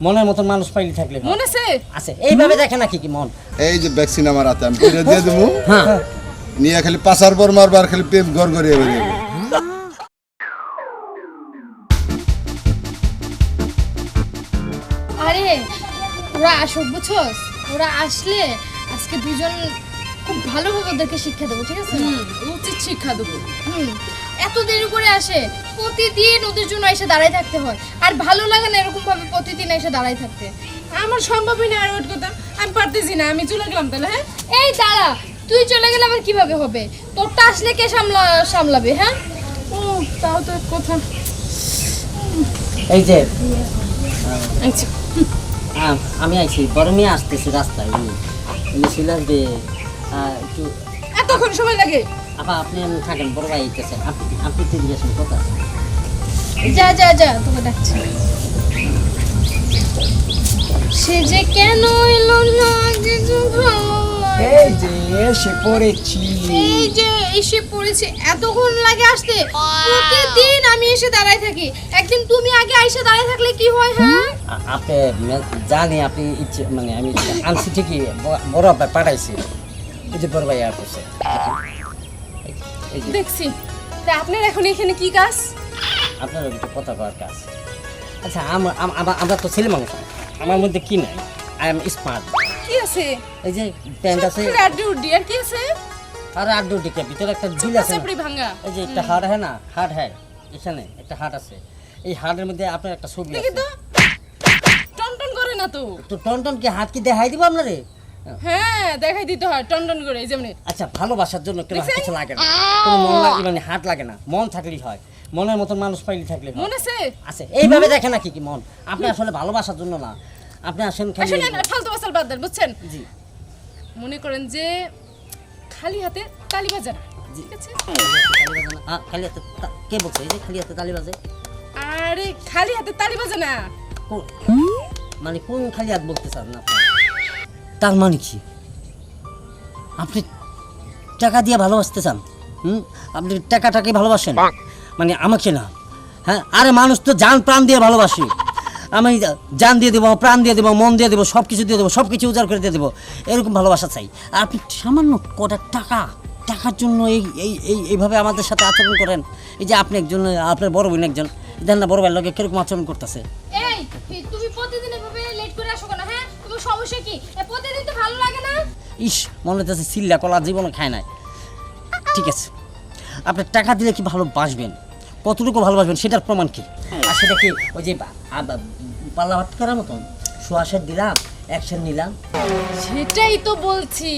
মনের মতন মানুষ পাইলে থাকলে। মনে আছে? আছে। এইভাবে দেখে নাকি কি মন? এই যে ভ্যাকসিন আমার হাতে আমি পয়সা দিয়ে দেবো হ্যাঁ। নিয়ে খালি পাশার পর মারবার খালি প্রেম গড় গড়িয়ে বেরিয়ে যাবে। আরে ওরা আসুক বুঝছস? ওরা আসলে আজকে দুজন খুব ভালোভাবে ওদেরকে শিক্ষা দেবো ঠিক আছে? হুম, উচিত শিক্ষা দেবো। হুম। এত দেরি করে আসে? প্রতিদিন ওদের জন্য এসে দাঁড়ায় থাকতে হয়। আর ভালো লাগে না এরকম ভাবে প্রতিদিন এসে দাঁড়ায় থাকতে। আমার সম্ভবই না আর ওয়েট করতাম আমি পারতেছি না আমি চলে গেলাম তাহলে হ্যাঁ? এই দাঁড়া তুই চলে গেলে আবার কীভাবে হবে? তোরটা আসলে কে সামলা সামলাবে হ্যাঁ? ও তাও তো কথা। এই যে আচ্ছা আমি আইছি বড় মেয়ে আসতেছি রাস্তায় আসবে আহ, একটু এতক্ষণ সময় লাগে? আপা আপনি থাকেন বড় ভাই আইতেছে। আপনি আপনি তো দিয়েছেন কথা যা যা যা তোকে ডাকছি। সে যে কেন এলো না। এই যে এসে পড়েছি। এই যে এসে পড়েছে এতক্ষণ লাগে আসতে। প্রতিদিন আমি এসে দাঁড়ায় থাকি। একদিন তুমি আগে এসে দাঁড়ায় থাকলে কি হয় হ্যাঁ? আ- আপনি জানি আপনি ইচ্ছে মানে আমি আনছি ঠিকই বড় পাঠাইছি। এই যে বড় ভাই আর দেখছি। তা আপনার এখন এখানে কি কাজ? আপনার একটু কথা করার কাজ আচ্ছা আম- আম- আমা- আমরা তো ছেলে মানুষ। আমার মধ্যে কি নাই? আই এম স্মার্ট কি আছে? এই যে প্যান্ট আছে। আড্ডি উড্ডি আর কি আছে? আর আড্ডু টিকে ভিতরে একটা ঝিল আছে ভাঙ্গা এই যে একটা হাড় হ্যাঁ না? হাড় হ্যাঁ এখানে একটা হাড় আছে। এই হাড়ের মধ্যে আপনার একটা ছবি দেখি আছে। তো। টন টন করে না তো। তো টন টন কি হাত কি দেখাই দিব আপনারে? হ্যাঁ। দেখাই দিতে হয় টন টন করে যেমন আচ্ছা ভালোবাসার জন্য কোনো কিছু লাগে না। কোনো মন লাগে মানে হাত লাগে না। মন থাকলেই হয়। মনের মতন মানুষ পাইলে থাকলে হয়। মনে আছে? আছে। এইভাবে দেখে নাকি কি মন? আপনি আসলে ভালোবাসার জন্য না। আপনি আসেন খালি আসলে না, ফালতু বাসাল বাদ দেন বুঝছেন? জি। মনে করেন যে খালি হাতে তালি বাজে না। ঠিক আছে? খালি হাতে না। কে বলছে? এই যে খালি হাতে তালি বাজে। আরে খালি হাতে তালি বাজে না। মানে কোন খালি হাত বলতে চান আপনি? তার মানে কি? আপনি টাকা দিয়ে ভালোবাসতে চান হুম? আপনি টাকাটাকে ভালোবাসেন? মানে আমাকে না হ্যাঁ? আরে মানুষ তো জান প্রাণ দিয়ে ভালোবাসি। আমি যান দিয়ে দেবো প্রাণ দিয়ে দেবো মন দিয়ে দেবো সব কিছু দিয়ে দেবো সব কিছু উজাড় করে দিয়ে দেবো। এরকম ভালোবাসা চাই। আর আপনি সামান্য কটা টাকা টাকার জন্য এই এই এই এইভাবে আমাদের সাথে আচরণ করেন। এই যে আপনি একজন আপনার বড় বোন একজন দেন না বড় ভাইয়ের লোকে কীরকম আচরণ করতেছে? ভালো লাগে না? ইস মনে হচ্ছে সিল্লা কলা জীবনে খায় নাই। ঠিক আছে। আপনি টাকা দিলে কি ভালোবাসবেন? কতটুকু ভালোবাসবেন সেটার প্রমাণ কি? আর সেটা কি ওই যে পাল্লা ভাত করার মতন? সোয়াশের দিলাম একশন নিলাম। সেটাই তো বলছি।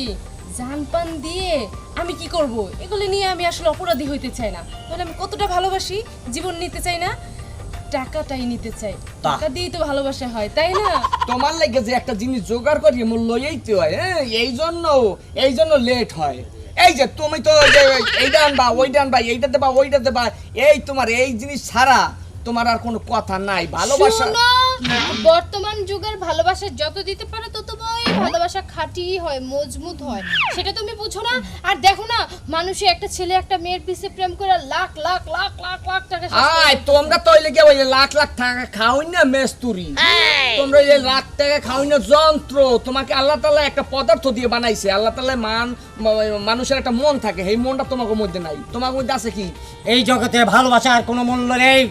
জান পান দিয়ে আমি কি করব? এগুলো নিয়ে আমি আসলে অপরাধী হইতে চাই না। তাহলে আমি কতটা ভালোবাসি? জীবন নিতে চাই না? টাকাটাই নিতে চাই। টাকা দিয়েই তো ভালোবাসা হয় তাই না? তোমার লাগে যে একটা জিনিস জোগাড় করি মূল্য এইতে হয় হ্যাঁ? এই জন্য এই জন্য লেট হয়। এই যে তুমি তো যে এইটা আনবা ওইটা আনবা এইটা দেবা ওইটা দেবা এই তোমার এই জিনিস ছাড়া তোমার আর কোনো কথা নাই। ভালোবাসা বর্তমান যুগের ভালোবাসা যত দিতে পারে তত বই ভালোবাসা খাঁটি হয় মজবুত হয়। সেটা তুমি বুঝো না। আর দেখো না মানুষে একটা ছেলে একটা মেয়ের পিছে প্রেম করে লাখ লাখ লাখ লাখ লাখ টাকা আয় তোমরা তো লেগে ওই লাখ লাখ টাকা খাওই না মেস্তুরি। তোমরা যে লাখ টাকা খাওই না যন্ত্র। তোমাকে আল্লাহ তাআলা একটা পদার্থ দিয়ে বানাইছে। আল্লাহ তাআলা মান মানুষের একটা মন থাকে। এই মনটা তোমাকে মধ্যে নাই। তোমার মধ্যে আছে কি? এই জগতে ভালোবাসার কোনো মূল্য নেই।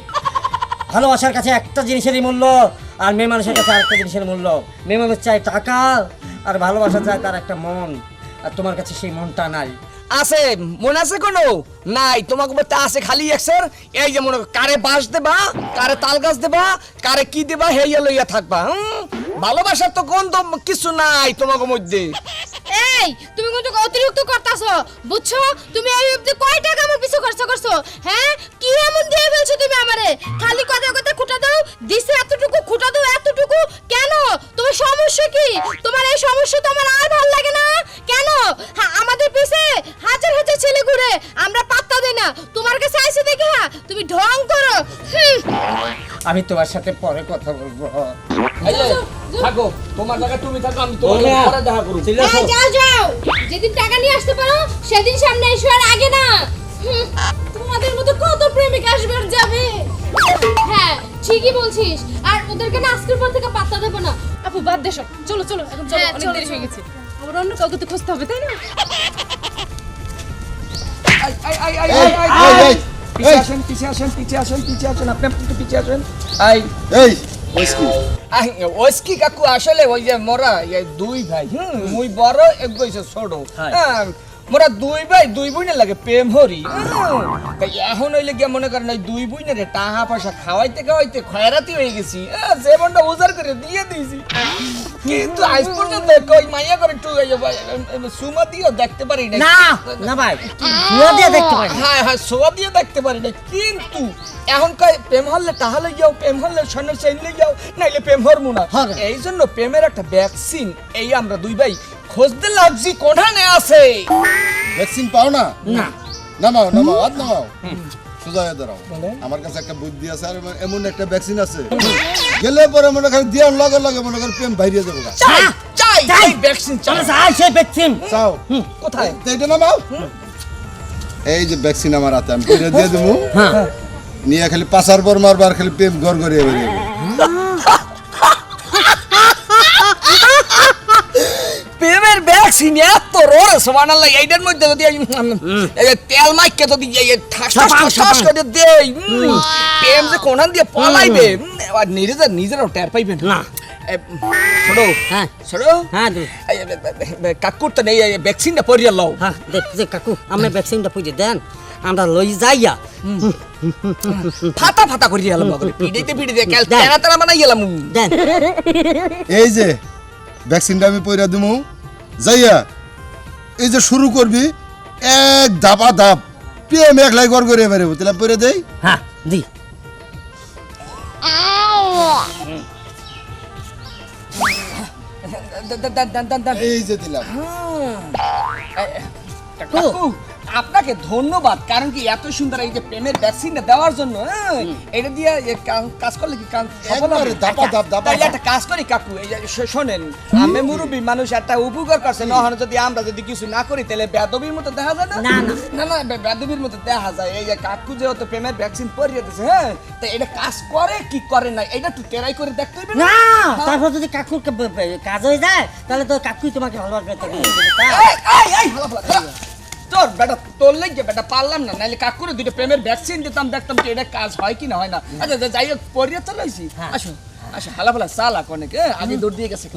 ভালোবাসার কাছে একটা জিনিসেরই মূল্য। আর মেয়ে মানুষের কাছে আরেকটা জিনিসের মূল্য। মেয়ে মানুষ চায় টাকা, আর ভালোবাসা চায় তার একটা মন, আর তোমার কাছে সেই মনটা নাই। আছে, মনে আছে কোনো? নাই, তোমাকে বলতে আছে খালি একসের এই যে মনে কারে বাঁশ দেবা, কারে তাল গাছ দেবা, কারে কি দেবা, হেইয়া লইয়া থাকবা, হুম? ভালোবাসার তো কোন কিছু নাই তোমাকে মধ্যে। এই, তুমি কিন্তু অতিরিক্ত করতাছো বুঝছ? তুমি এই অবধি কয় টাকা আমার পিছু খরচ করছ? হ্যাঁ? কি এমন দিয়ে ফেলছো তুমি আমারে? খালি কথা কথা খুঁটা দাও, দিছে এতটুকু, খুঁটা দাও এতটুকু। কেন? তোমার সমস্যা কি? তোমার এই সমস্যা তো আমার আর ভালো লাগে না। কেন? হ্যাঁ আমাদের পিছে হাজার হাজার ছেলে ঘুরে আমরা পাত্তা দেই না। তোমার কাছে দেখে হ্যাঁ তুমি ঢং করো। আমি তোমার সাথে পরে কথা বলব। থাকো তোমার জায়গায় তুমি থাকো আমি তোমার পরে দেখা করব। হ্যাঁ, যাও যাও যেদিন টাকা নিয়ে আসতে পারো সেদিন সামনে এসো আর আগে না। তোমাদের মতো কত প্রেমিক আসবে আর যাবে? হ্যাঁ ঠিকই বলছিস। আর তোদেরকে না আজকের পর থেকে পাত্তা দেবো না। আপু বাদ দে সব। চলো চলো এখন চলো হ্যাঁ, অনেক দেরি হয়ে গেছে। আমার অন্য কাউকে তো খুঁজতে হবে তাই না? আই, আই, আই, আই, আই, এই, আই। এই, পিছে এই। আসেন পিছিয়ে আসেন পিছিয়ে আসেন পিছিয়ে আসেন আপনি আপনি একটু পিছিয়ে আসেন আই এই ওইস্কি ওইস্কি কাকু আসলে ওই যে মোরা দুই ভাই হুম মুই বড় এক গইছে ছোট হ্যাঁ মোরা দুই ভাই দুই বোনের লাগে প্রেম হরি। তাই এখন হইলে গিয়ে মনে করেন ওই দুই বোনের টাকা পয়সা খাওয়াইতে খাওয়াইতে খয়রাতি হয়ে গেছি। হ্যাঁ, জীবনটা উজাড় করে দিয়ে দিয়েছি। কিন্তু আজ পর্যন্ত কই মাইয়া করে এই সুমা দিয়েও দেখতে পারি না না না ভাই পুরো দিয়ে দেখতে পারি হ্যাঁ হ্যাঁ সোয়া দিয়ে দেখতে পারি না কিন্তু এখন কয় প্রেম হলে তাহলে যাও প্রেম হলে সোনার চাইলে যাও নাইলে প্রেম হরমু না। এই জন্য প্রেমের একটা ভ্যাকসিন এই আমরা দুই ভাই খুঁজতে লাগছি কোঠানে আছে? ভ্যাকসিন পাও না? না। নামাও নামাও হাত নামাও। সোজা হয়ে দাঁড়াও। আমার কাছে একটা বুদ্ধি আছে আর এমন একটা ভ্যাকসিন আছে। গেলে পরে মনে করেন দিয়ার লগে লগে মনে করেন প্রেম বাইরে যাব চাই চাই চাই। ভ্যাকসিন চাই। চলো যাই সে ভ্যাকসিন। চাও। কোথায়? তো এটা নামাও। এই যে ভ্যাকসিন আমার হাতে আমি করে দিয়ে দেবো হ্যাঁ। নিয়ে খালি পাশার পর মারবার খালি প্রেম ঘর ঘরে বেরিয়ে প্রেমের ভ্যাকসিন এত রোরে সবানাল্লাহ এইটার মধ্যে যদি তেল মাইকে যদি ঠাস ঠাস ঠাস ঠাস করে দেই প্রেম যে কোনান দিয়ে পলাইবে আর নিজেদের নিজেরাও টের পাইবে না। হ্যাঁ। হ্যাঁ কাকুর তো নেই এই ভ্যাকসিনটা পরিয়ে লও। হ্যাঁ যে কাকু ভ্যাকসিনটা পুজো দেন আমরা লই যাইয়া। ফাটা ফাটা করে গেলাম করে পিড়িতে পিড়িতে কাল তেনা তেনা বানাই গেলাম দেন। এই যে ভ্যাকসিনটা আমি পইরা দিমু। যাইয়া এই যে শুরু করবি এক ধাপা ধাপ প্রেম মেঘলাই গড় করে বেরোবো তাহলে পরে দেই। হ্যাঁ দি। এই যে দিলাম। কাকু আপনাকে ধন্যবাদ কারণ কি এত সুন্দর এই যে প্রেমের ভ্যাকসিনটা দেওয়ার জন্য হ্যাঁ, এটা দিয়ে কাজ করলে কি। একটা কাজ করি কাকু এই যে শোনেন আমি মুরব্বী মানুষ একটা উপকার করছে না হলে যদি আমরা যদি কিছু না করি তাহলে বেদবির মতো দেখা যায় না? না, না। বেদবির মতো দেখা যায়। এই যে কাকু যেহেতু প্রেমের ভ্যাকসিন পরিয়ে দিয়েছে হ্যাঁ? তো এটা কাজ করে কি করে না? এটা একটু টেরাই করে দেখতে হবে না? তারপর যদি কাকুর কা- কাজ হয়ে যায় তাহলে তো কাকুই তোমাকে ভালোবাসবে তোর বেটা তোর লেগে বেটা পারলাম না। নাহলে কাকুরে দুটো প্রেমের ভ্যাকসিন দিতাম দেখতাম যে এটা কাজ হয় কি না হয় না। আচ্ছা আচ্ছা, যাই হোক পরিয়া তো রয়েছি আসো আসো হালা ফালা অনেক হ্যাঁ, আগে দৌড় দিয়ে গেছে।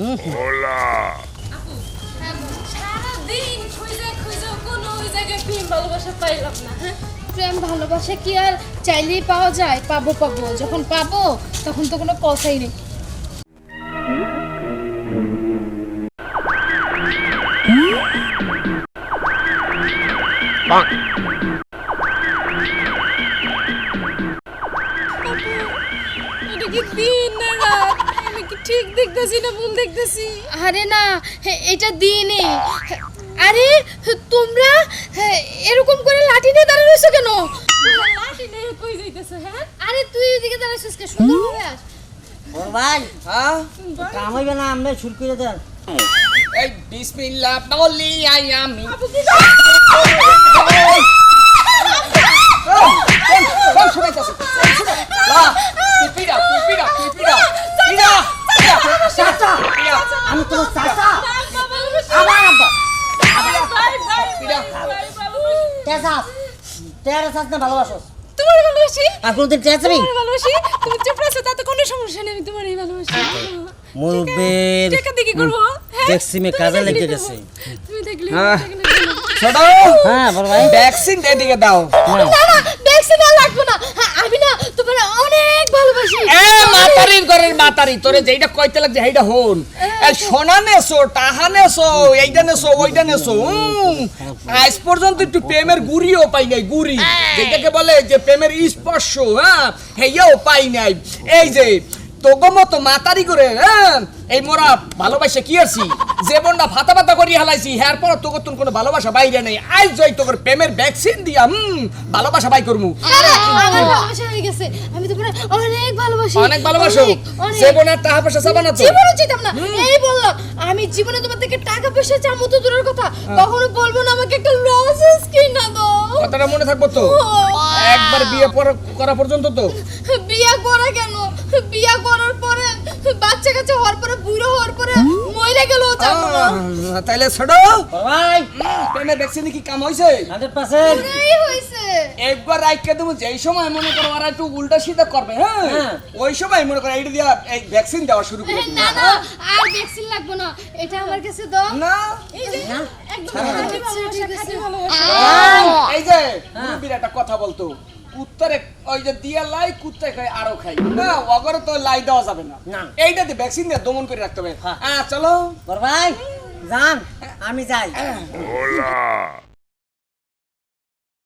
সারাদিন খুঁজে খুঁজে কোনো ওই জায়গায় প্রেম ভালোবাসা পাইলাম না হ্যাঁ? প্রেম ভালোবাসা কি আর চাইলেই পাওয়া যায়? পাবো পাবো। যখন পাবো তখন তো কোনো কথাই নেই। এটা কি দিন না রাত? আমি কি ঠিক দেখতেছি না ভুল দেখতেছি? আরে না এটা দিইনি আরে তোমরা এরকম করে লাঠি নিয়ে দাঁড়িয়ে রয়েছো কেন? লাঠি নিয়ে কই যাইতেছে হ্যাঁ? আরে তুই এদিকে দাঁড়াইছিস কে সুন্দর ভাবে আস ওর ভাই হ্যাঁ? কাম হইবে না আমরা শুরু করে দেন। এই বিসমিল্লাহ বলি আই আমি। আমি তোমার চাচা আব্বা ভালোবাসি তেজা তেরা চাচ না ভালোবাসো তোমার ভালোবাসি আর কোনদিন তেজাবি ভালোবাসি তুমি চুপ রাখছো তাতে কোনো সমস্যা নেই আমি তোমারই ভালোবাসি মুরবের টাকা কি করব হ্যাঁ? ভ্যাকসিনে কাজে লেগে গেছে তুমি দেখলে হ্যাঁ। দেখলে দেবো। ছোট। হ্যাঁ বড় ভাই। ভ্যাকসিন এদিকে দাও। হ্যাঁ। না না ভ্যাকসিন আর লাগবে না। হ্যাঁ, আমি না তোমার অনেক ভালোবাসি। এ মাতারির ঘরের মাতারি তোরে যেইটা কইতে লাগছে সেইটা হন এ সোনা নেছো টাহা নেছো এইটা নেছো ওইটা নেছো আজ পর্যন্ত একটু প্রেমের গুড়িও পাই নাই গুড়ি। যেটাকে বলে যে প্রেমের স্পর্শ হ্যাঁ হেয়াও পাই নাই। এই যে তোগো মতো মাতারি করে হ্যাঁ এই মোরা ভালোবাসে কি আছি? জীবনটা ফাতা ফাতা করি হালাইছি হ্যার পর তোকে তোর কোনো ভালোবাসা বাইরে নেই। আজ জয় তোর প্রেমের ভ্যাকসিন দিয়া হুম ভালোবাসা বাই করমু। আমার ভালোবাসা হয়ে গেছে। আমি তোমার অনেক ভালোবাসি। অনেক ভালোবাসো? অনেক। টাকা পয়সা চাবা না তো? জীবনে চিতাম না। এই বললাম আমি জীবনে তোমার থেকে টাকা পয়সা চামু তো দূরের কথা। কখনো বলব না আমাকে একটা লজেস কিনা দাও কথাটা মনে থাকব তো? একবার বিয়ে করা পর্যন্ত তো? বিয়ে করা কেন? বিয়ে করার পরে হওয়ার পরে বুড়ো হওয়ার পরে মরে গেল তাইলে ছোড়ো ভাই। ভ্যাকসিনে কি কাম হইছে হইছে একবার যেই সময় মনে করো ওরা একটু উল্টা সিধা করবে হ্যাঁ? হ্যাঁ। ওই সময় মনে করো এইটা দিয়া এই ভ্যাকসিন দেওয়া শুরু করে না না আর ভ্যাকসিন লাগবে না। এটা আমার কাছে দাও। না? এই যে একদম ভালোবাসা। এই যে কথা বলতো উত্তরে ওই যে দিয়া লাই কুত্তে খাই আরও খাই না অগর তো লাই দেওয়া যাবে না। এইটা দিয়ে ভ্যাকসিন দিয়ে দমন করে রাখতে হবে। হ্যাঁ। হ্যাঁ চলো। বড় ভাই যান আমি যাই। Hola.